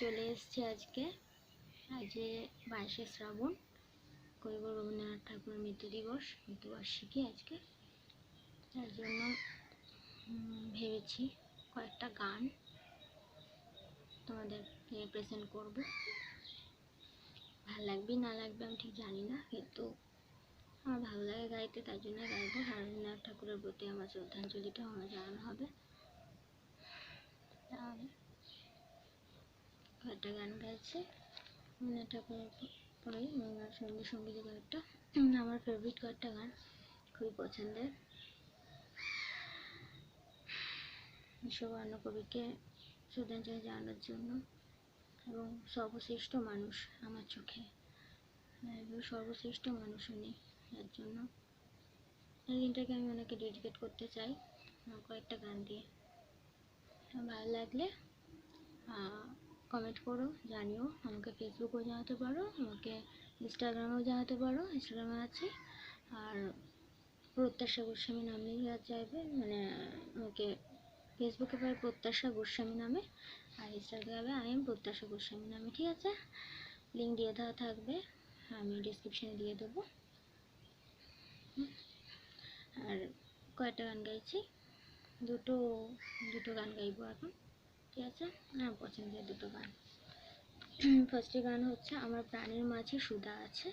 চলে এসেছি আজকে। আজকে বাইশে শ্রাবণ কবিগুরু রবীন্দ্রনাথ ঠাকুরের মৃত্যু দিবস, মৃত্যুবার্ষিকী আজকে। তার জন্য ভেবেছি কয়েকটা গান তোমাদের প্রেজেন্ট করব। ভালো লাগবে, না লাগবে আমি ঠিক জানি না, কিন্তু আমার ভালো লাগে গাইতে তার জন্য গাইবো। রবীন্দ্রনাথ ঠাকুরের প্রতি আমার শ্রদ্ধাঞ্জলিটা আমার জানানো হবে তাহলে কয়েকটা গান গাইছে। ঠাকুরের পরেই সঙ্গী সংগীত কয়েকটা। আমার ফেভারিট কয়েকটা গান, খুবই পছন্দের। বিশ্ববর্ণ কবিকে শ্রদ্ধাঞ্জলি জানানোর জন্য এবং সর্বশ্রেষ্ঠ মানুষ আমার চোখে। এবং সর্বশ্রেষ্ঠ মানুষ উনি যার জন্য। এই দিনটাকে আমি ওনাকে ডেডিকেট করতে চাই কয়েকটা গান দিয়ে। ভালো লাগলে কমেন্ট করো, জানিও, আমাকে ফেসবুকেও জানাতে পারো, আমাকে ইনস্টাগ্রামেও জানাতে পারো ইনস্টাগ্রামে আছে। আর প্রত্যাশা গোস্বামী নামেই চাইবে মানে আমাকে ফেসবুকে পাই প্রত্যাশা গোস্বামী নামে, আর ইনস্টাগ্রামে আই এম প্রত্যাশা গোস্বামী নামে, ঠিক আছে? লিঙ্ক দিয়ে দেওয়া থাকবে, আমি ডিসক্রিপশানে দিয়ে দেবো। আর কয়েকটা গান গাইছি, দুটো দুটো গান গাইবো এখন। ঠিক আছে? আমার পছন্দের দুটো গান। ফার্স্টে গান হচ্ছে, আমার প্রাণের মাঝে সুধা আছে।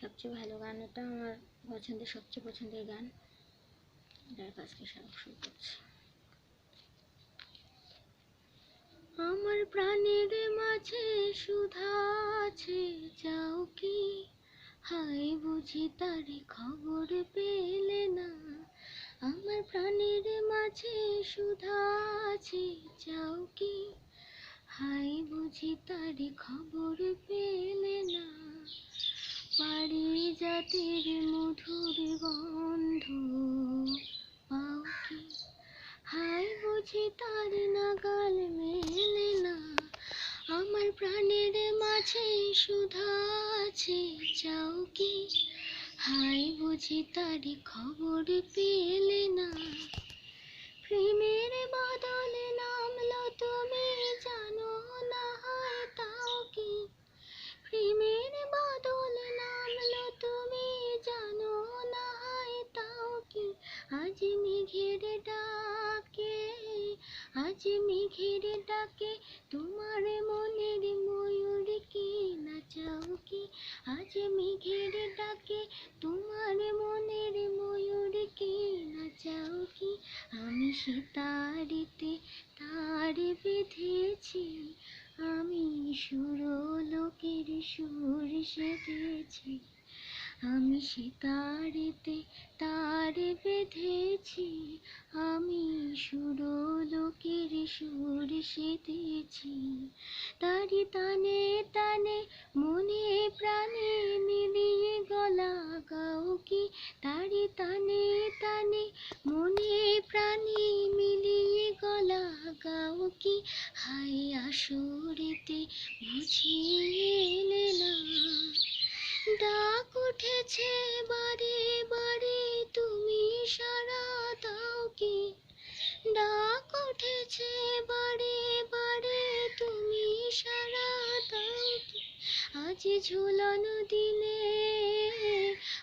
সবচেয়ে ভালো গান এটা, আমার পছন্দের, সবচেয়ে পছন্দের গান। এটার ফার্স্টে শুরু করছি। আমার প্রাণের মাঝে সুধা আছে, যাও কি? হাই বুঝি তারে খবর পেলে না। আমার প্রাণের মাঝে সুধা আছে যাও কি? হাই বুঝি তারে খবর পেলে না। পারি জাতির মধুর গন্ধ পাও কি? হাই বুঝি তার নাগাল মেলে না। আমার প্রাণের মাঝে সুধা আছে, যাও কি? হাই বুঝি তারি খবর পেলে না। আজ মেঘের ডাকে, তোমার মনের ময়ূর কি নাচাও কি? আজ মেঘের ডাকে, তোমার মনের ময়ূর কি নাচাও কি? আমি সে তারিতে তার বেঁধেছি, আমি সুর লোকের সুর সেধেছি আমি সে তারেতে তার বেঁধেছি, আমি সুর লোকের সুর সেধেছি। তারি তানে তানে মনে প্রাণে মিলিয়ে গলা গাও কি? তারি তানে তানে মনে প্রাণে মিলিয়ে গলা গাও কি? হাই আসরেতে বুঝিয়ে না। ডাক উঠেছে বারে বারে, তুমি সারা দাও কি? ডাক উঠেছে বারে বারে, তুমি সারা দাও কি? আজ ঝুলানো দিনে,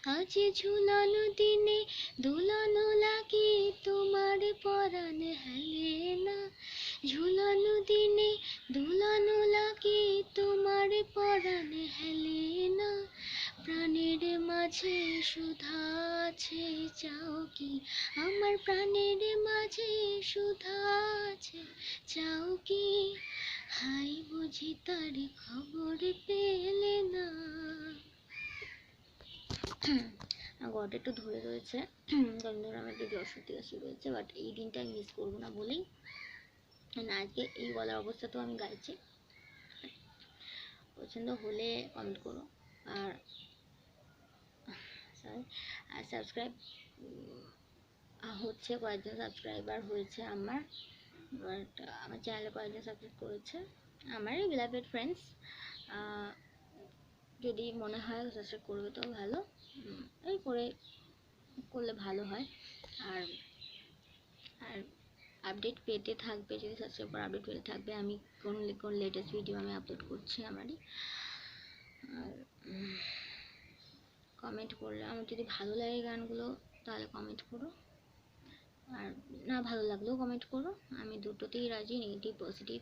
আজ ঝুলানো দিনে, দুলানো লাগে তোমার পরাণ হেলে না। ঝুলানো দিনে, দুলানো লাগে তোমার পরাণ হেলে প্রাণের মাঝে সুধা আছে, চাও কি? আমার প্রাণের মাঝে সুধা আছে, চাও কি? হাই বুঝি তার খবর পেলে না। গড একটু ধরে রয়েছে। কারণ ধরে আমার একটু জ্বর সর্দি কাশি রয়েছে বাট এই দিনটা আমি মিস করব না বলেই। আজকে এই গলার তো আমি গাইছি। পছন্দ হলে কমেন্ট করো। আর সরি আর সাবস্ক্রাইব হচ্ছে কয়েকজন সাবস্ক্রাইবার হয়েছে আমার। বাট আমার চ্যানেলে কয়েকজন সাবস্ক্রাইব করেছে। আমারই বিলাভেড ফ্রেন্ডস যদি মনে হয় সাবস্ক্রাইব করবে তো ভালো। এই করে, করলে ভালো হয়। আর আর আপডেট পেতে থাকবে, যদি সাবস্ক্রাইব করে আপডেট পেতে থাকবে, আমি কোন কোন লেটেস্ট ভিডিও আমি আপলোড করছি আমারই। আর কমেন্ট করলে। আমার যদি ভালো লাগে গানগুলো, তাহলে কমেন্ট করো। আর না ভালো লাগলেও কমেন্ট করো। আমি দুটোতেই রাজি নেগেটিভ পজিটিভ